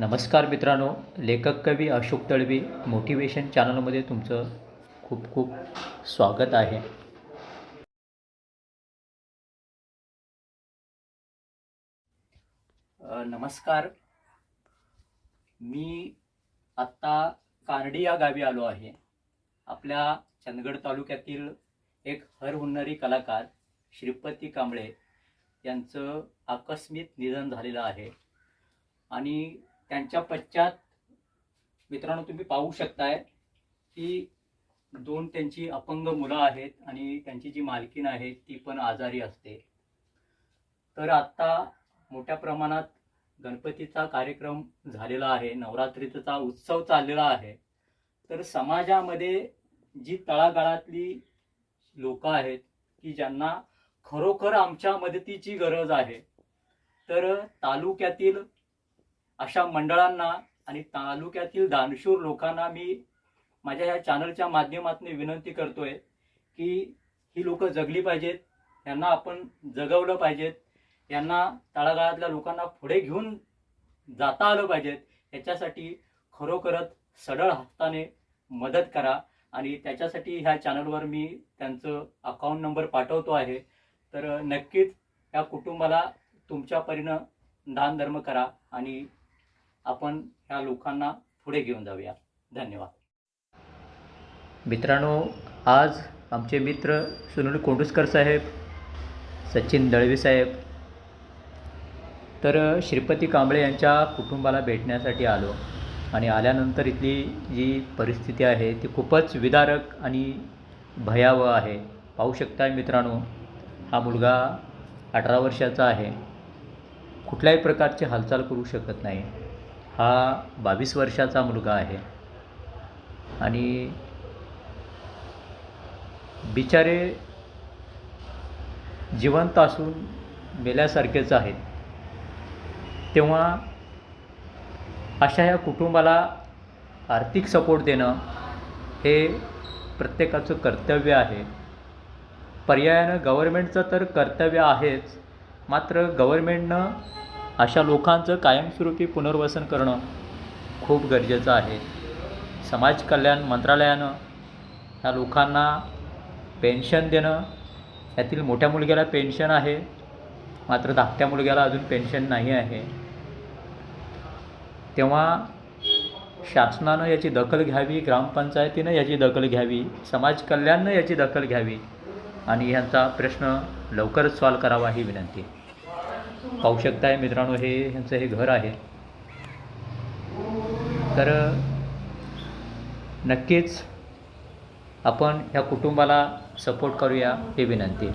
नमस्कार मित्रांनो लेखक कवी अशोक तळवी मोटिवेशन चॅनलमध्ये तुमचं खूप खूप स्वागत आहे. नमस्कार. मी आत्ता कानडी या गावी आलो आहे. आपल्या चंदगड तालुक्यातील एक हरहुन्नरी कलाकार श्रीपती कांबळे यांचं आकस्मिक निधन झालेलं आहे. आणि त्यांच्या पश्चात मित्रांनो तुम्ही पाहू शकताय की दोन त्यांची अपंग मुलं आहेत आणि त्यांची जी मालकीण आहे ती पण आजारी असते. तर आत्ता मोठ्या प्रमाणात गणपतीचा कार्यक्रम झालेला आहे नवरात्रीचा उत्सव चाललेला आहे. तर समाजामध्ये जी तळागाळातली लोक आहेत की ज्यांना खरोखर आमच्या मदतीची गरज आहे तर तालुक्यातील अशा मंडळांना आणि तालुक्यातील दानशूर लोकांना मी माझ्या या चॅनलच्या माध्यमातून विनंती करतोय की ही लोक जगली पाहिजेत यांना आपण जगवलं पाहिजेत यांना तळागाळातल्या लोकांना पुढे घेऊन जाता आलं पाहिजेत याच्यासाठी खरोखरच सडळ हस्ताने मदत करा. आणि त्याच्यासाठी ह्या चॅनलवर मी त्यांचं अकाउंट नंबर पाठवतो आहे. तर नक्कीच या कुटुंबाला तुमच्या परीनं दान धर्म करा आणि आपण ह्या लोकांना पुढे घेऊन जाऊया. धन्यवाद. मित्रांनो आज आमचे मित्र सुनील कोंडुसकर साहेब सचिन दळवी साहेब तर श्रीपती कांबळे यांच्या कुटुंबाला भेटण्यासाठी आलो आणि आल्यानंतर इथली जी परिस्थिती आहे ती खूपच विदारक आणि भयावह आहे. पाहू शकताय मित्रांनो हा मुलगा अठरा वर्षाचा आहे. कुठल्याही प्रकारची हालचाल करू शकत नाही. हा बावीस वर्षाचा मुलगा आहे. आणि बिचारे जिवंत असून मेल्यासारखेच आहेत. तेव्हा अशा या कुटुंबाला आर्थिक सपोर्ट देणं हे प्रत्येकाचं कर्तव्य आहे. पर्यायानं गव्हर्मेंटचं तर कर्तव्य आहेच. मात्र गव्हर्मेंटनं अशा लोकांचं कायमस्वरूपी पुनर्वसन करणं खूप गरजेचं आहे. समाज कल्याण मंत्रालयानं ह्या लोकांना पेन्शन देणं यातील मोठ्या मुलग्याला पेन्शन आहे मात्र धाकट्या मुलग्याला अजून पेन्शन नाही आहे. तेव्हा शासनानं याची दखल घ्यावी ग्रामपंचायतीनं याची दखल घ्यावी समाज कल्याणनं याची दखल घ्यावी आणि ह्यांचा प्रश्न लवकरच सॉल्व करावा ही विनंती पाहू शकताय मित्रांनो हे ह्यांचं हे घर आहे. तर नक्कीच आपण ह्या कुटुंबाला सपोर्ट करूया ही विनंती.